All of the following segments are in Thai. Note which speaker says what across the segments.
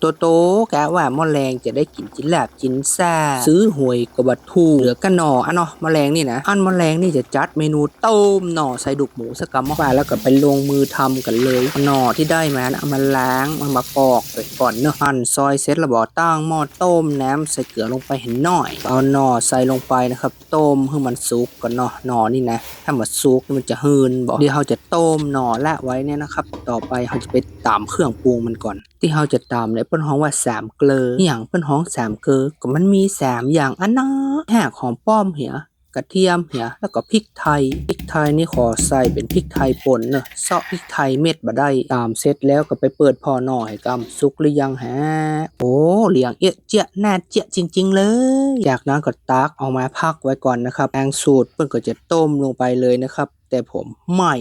Speaker 1: โตโตกะว่าแมลงจะได้กินจินลาบจินซ่า ซื้อหวยกบัตทูเหลือกันหนออะเนาะแมลงนี่นะอันแมลงนี่จะจัดเมนูต้มหน่อใส่ดุกหมูสกกัมมาแล้วก็ไปลงมือทำกันเลยหน่อที่ได้มานะเอามาล้างมามาปอกไปก่อนเนาะหั่นซอยเสร็จแล้วบอตั้งหม้อต้มน้ำใส่เกลือลงไปเห็นหน่อย เอาหน่อใส่ลงไปนะครับต้มให้มันสุกก่อนเนาะหน่อนี่นะถ้ามันสุกมันจะหืนบอกเดี๋ยวเราจะต้มหน่อละไว้เนี่ยนะครับ ต่อไปเราจะไปตามเครื่องปรุงมันก่อน ที่เราจะตามเนี่ยเปิ้นฮ้องว่าสามเกลออย่างเปิ้นฮ้องสามเกลอก็มันมีสามอย่างอันนะแหกหอมป้อมเหียกระเทียมเหียแล้วก็พริกไทยพริกไทยนี่ขอใส่เป็นพริกไทยป่นเนอะเซาะพริกไทยเม็ดบ่ได้ตามเสร็จแล้วก็ไปเปิดพอหน่อยกำสุกหรือยังฮะโอ้เหลียงเอะเจี๊ยแน่เจี๊ยจริง ๆ เลยจากนั้นก็ตักเอามาพักไว้ก่อนนะครับแองสูตรเปิ้นก็จะต้มลงไปเลยนะครับ แต่ผมไม่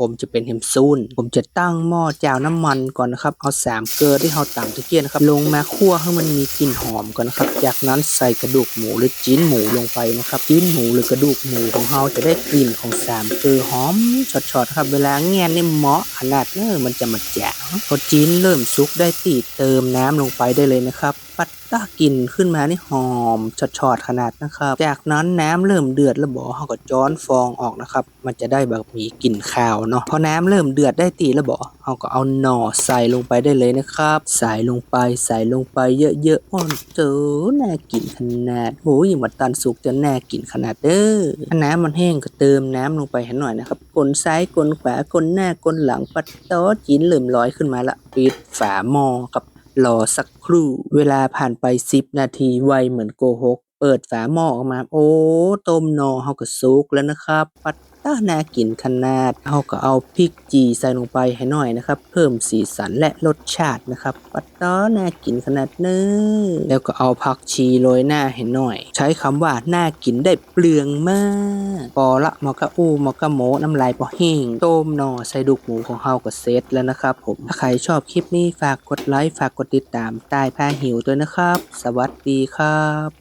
Speaker 1: ผมจะเป็นเฮมซูนผมจะตั้งหม้อแจวน้ำมันก่อนนะครับ เอาสามเกลือที่เราต่างตะเกียนะครับ ลงมาคั่วให้มันมีกลิ่นหอมก่อนนะครับ จากนั้นใส่กระดูกหมูหรือจิ้นหมูลงไปนะครับจิ้นหมูหรือกระดูกหมูของเราจะได้กลิ่นของสามเกลือหอมช็อตๆครับ เวลาแง่นี่เหมาะขนาดเนอมันจะมาแจ๋วพอจิ้นเริ่มสุกได้ตีเติมน้ำลงไปได้เลยนะครับ ปัตตากลิ่นขึ้นมานี่หอมชอดๆขนาดนะครับ จากนั้นน้ำเริ่มเดือดแล้วบอกเขาก็จ้อนฟองออกนะครับ มันจะได้แบบมีกลิ่นคาวเนาะพอน้ำเริ่มเดือดได้ตีแล้วบอกเขาก็เอาหน่อใส่ลงไปได้เลยนะครับ ใส่ลงไปใส่ลงไปเยอะๆอ้อนเจอน่ากินขนาดโอ้ยอย่ามาตันสุกจะน่ากินขนาดเด้อถ้าน้ำมันแห้งก็เติมน้ำลงไปให้หน่อยนะครับกลนซ้ายกลนขวากลนหน้ากลนหลังปัดโต๊ะจีนเริ่มลอยขึ้นมาละปิดฝาหม้อกับ รอสักครู่ เวลาผ่านไปสิบนาที ไวเหมือนโกหก เปิดฝาหม้อออกมา โอ้ ต้มนอเฮาก็สุกแล้วนะครับ ปัตตาน่ากินขนาดเฮาก็เอาพริกจีใส่ลงไปให้หน่อยนะครับ เพิ่มสีสันและรสชาตินะครับ ปัตตาน่ากินขนาดเน้อแล้วก็เอาผักชีโรยหน้าให้หน่อย ใช้คำว่าน่ากินได้เปลืองมากปอละมอกะอูมอกะโมน้ำลายปอแห้งต้มนอใส่ดุกหมูของเฮาก็เสร็จแล้วนะครับ ผมถ้าใครชอบคลิปนี้ฝากกดไลค์ฝากกดติดตามใต้ผ้าหิวด้วยนะครับ สวัสดีครับ